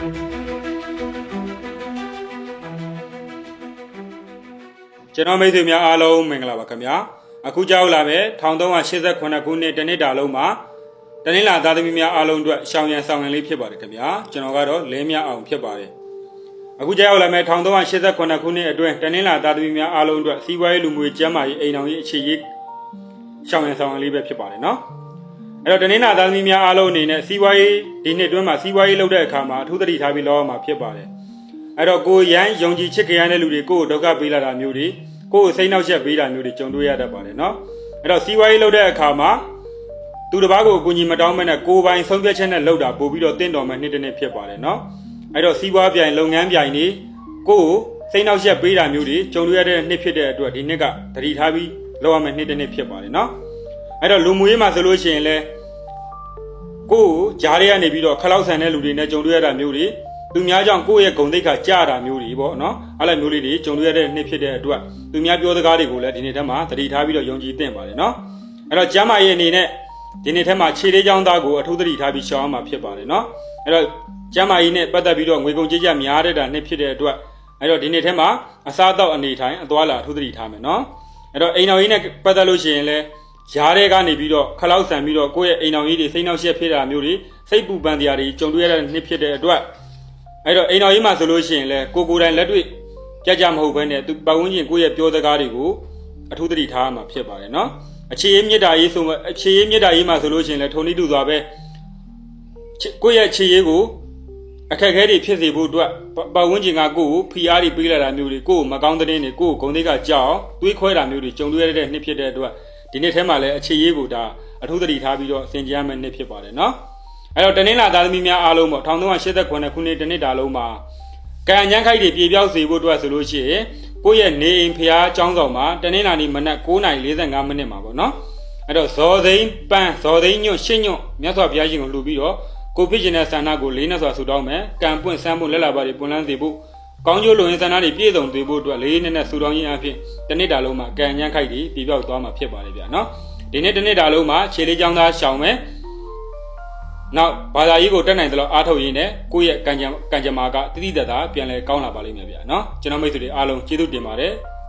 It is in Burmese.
ကျွန်တော်မိတ်ဆွေများအားလုံးမင်္ဂလာပါခင်ဗျာအခုကြောက်လာပဲ1388ခုနှစ်တနှစ်တာလုံးမှာတနင်္လာသားသမီးများအားလုံးအတွက်ရှောင်းရံဆောင်ရံလေးဖြစ်ပါတယ်ခင်ဗျာကျွန်တော်ကတော့လဲမြအောင်ဖြစ်ပါတယ်အခုကြောက်လာမယ်1388ခုနှစ်အတွင်းတနင်္လာသားသမီးများအားလုံးအတွက်စီးပွားရေးလူမှုရေးကျန်းမာရေးအိမ်အောင်ရေးအခြေရေးရှောင်းရံဆောင်ရံလေးပဲဖြစ်ပါတယ်နော် အဲ့တော့တနင်္လာသားသမီးများအားလုံးအနေနဲ့စီးပွားရေးဒီနှစ်အတွင်းမှာစီးပွားရေးလုပ်တဲ့အခါမှာအထူးသတိထားပြီးလုပ်ရမှာဖြစ်ပါတယ်အဲ့တော့ကိုရန်ယုံကြည်ချစ်ခင်ရတဲ့လူတွေကိုယ့်ကိုဒုက္ခပေးလာတာမျိုးတွေကိုယ့်ကိုစိတ်နှောက်ယှက်ပေးတာမျိုးတွေကြုံတွေ့ရတတ်ပါတယ်နော်အဲ့တော့စီးပွားရေးလုပ်တဲ့အခါမှာသူတစ်ပါးကိုအကူအညီမတောင်းမနဲ့ကိုယ်ပိုင်ဆုံးဖြတ်ချက်နဲ့လုပ်တာပို့ပြီးတော့တင့်တော်မဲ့နှစ်တစ်နှစ်ဖြစ်ပါတယ်နော်အဲ့တော့စီးပွားပြိုင်လုပ်ငန်းပြိုင်တွေကိုယ့်ကိုစိတ်နှောက်ယှက်ပေးတာမျိုးတွေကြုံတွေ့ရတဲ့နှစ်ဖြစ်တဲ့အတွက်ဒီနှစ်ကသတိထားပြီးလုပ်ရမယ့်နှစ်တစ်နှစ်ဖြစ်ပါတယ်နော်အဲ့တော့လူမှုရေးမှာဆိုလို့ရှိရင်လည်း ကိုယ့်ကိုဂျားတွေကနေပြီးတော့ခလောက်ဆန်တဲ့လူတွေနဲ့ကြုံတွေ့ရတာမျိုးတွေသူများကြောင့်ကိုယ့်ရဲ့ဂုဏ်သိက္ခာကျတာမျိုးတွေပေါ့နော်အဲ့လိုမျိုးလေးတွေကြုံတွေ့ရတဲ့နှစ်ဖြစ်တဲ့အတွက်သူများပြောစကားတွေကိုလည်းဒီနေ့ထက်မှသတိထားပြီးတော့ယုံကြည်သင့်ပါတယ်နော်အဲ့တော့ကျမ်းမာရေးအနေနဲ့ဒီနေ့ထက်မှခြေလေးချောင်းသားကိုအထူးသတိထားပြီးရှောင်ရမှာဖြစ်ပါတယ်နော်အဲ့တော့ကျမ်းမာရေးနဲ့ပတ်သက်ပြီးတော့ငွေကုန်ကြေးကျများတဲ့တာနှစ်ဖြစ်တဲ့အတွက်အဲ့တော့ဒီနေ့ထက်မှအစားအသောက်အနေထိုင်အသွားလာအထူးသတိထားမယ်နော်အဲ့တော့အိမ်တော်ရေးနဲ့ပတ်သက်လို့ရှိရင်လည်း ရားတဲ့ကနေပြီးတော့ခလောက်ဆန်ပြီးတော့ကိုယ့်ရဲ့အိမ်တော်ကြီးတွေစိတ်နှောက်ယှက်ဖြစ်တာမျိုးတွေစိတ်ပူပန်တရားတွေကြုံတွေ့ရတဲ့နှစ်ဖြစ်တဲ့အတွက်အဲ့တော့အိမ်တော်ကြီးမှာဆိုလို့ရှိရင်လည်းကိုကိုယ်တိုင်လက်တွေ့ကြကြမဟုတ်ဘဲနဲ့သူပတ်ဝန်းကျင်ကိုယ့်ရဲ့ပြောစကားတွေကိုအထူးသတိထားရမှာဖြစ်ပါတယ်နော်အခြေရေးမြစ်တာရေးဆိုမှအခြေရေးမြစ်တာရေးမှာဆိုလို့ရှိရင်လည်းထုံနည်းတူစွာပဲချစ်ကိုယ့်ရဲ့အခြေရေးကိုအခက်အခဲတွေဖြစ်စေဖို့အတွက်ပပတ်ဝန်းကျင်ကကိုယ့်ကိုဖိအားတွေပေးလာတာမျိုးတွေကိုယ့်ကိုမကောင်းတဲ့တဲ့တွေကိုယ့်ကိုဂုဏ်သိက္ခာကြောက်တွေးခွဲတာမျိုးတွေကြုံတွေ့ရတဲ့နှစ်ဖြစ်တဲ့အတွက် ဒီနေ့ထဲမှာလည်းအခြေရေးကိုဒါအထူးသတိထားပြီးတော့ဆင်ကြရမယ့်နှစ်ဖြစ်ပါတယ်နော်အဲ့တော့တနင်္လာသားသမီးများအားလုံးပေါ့1389ခုနှစ်တနှစ်တာလုံးမှာကံညန်းခိုက်တွေပြေပြောက်စေဖို့အတွက်ဆိုလို့ရှိရင်ကိုယ့်ရဲ့နေအိမ်ဖျားကျောင်းဆောင်မှာတနင်္လာနေ့မနက်9:45မိနစ်မှာပေါ့နော်အဲ့တော့ဇော်သိန်းပန်းဇော်သိန်းညွန့်ရှင်းညွန့်မြတ်စွာဘုရားရှင်ကိုလှူပြီးတော့ကိုဖြစ်ခြင်းတဲ့ဆန္ဒကိုလေးနဲ့စွာဆူတောင်းမယ်ကံပွင့်ဆန်းဖို့လက်လာပါတွေပွင့်လန်းစေဖို့ ကောင်းကျိုးလိုရင်းဆန္ဒတွေပြည့်စုံစေဖို့အတွက်လေးနဲ့နဲ့ဆူတောင်းခြင်းအဖြစ်တနစ်တာလုံးမှာကံညန်းခိုက်တွေပြေပြောက်သွားမှာဖြစ်ပါတယ်ဗျာနော်ဒီနေ့တစ်နေ့တာလုံးမှာခြေလေးချောင်းသားရှောင်မယ်။နောက်ဘာသာရေးကိုတက်နိုင်သလောက်အားထုတ်ရင်းနဲ့ကိုယ့်ရဲ့ကံကြံကံကြမ္မာကတိတိတတ်တာပြန်လဲကောင်းလာပါလိမ့်မယ်ဗျာနော်။ကျွန်တော်မိတ်ဆွေတွေအားလုံးကျေးဇူးတင်ပါတယ်။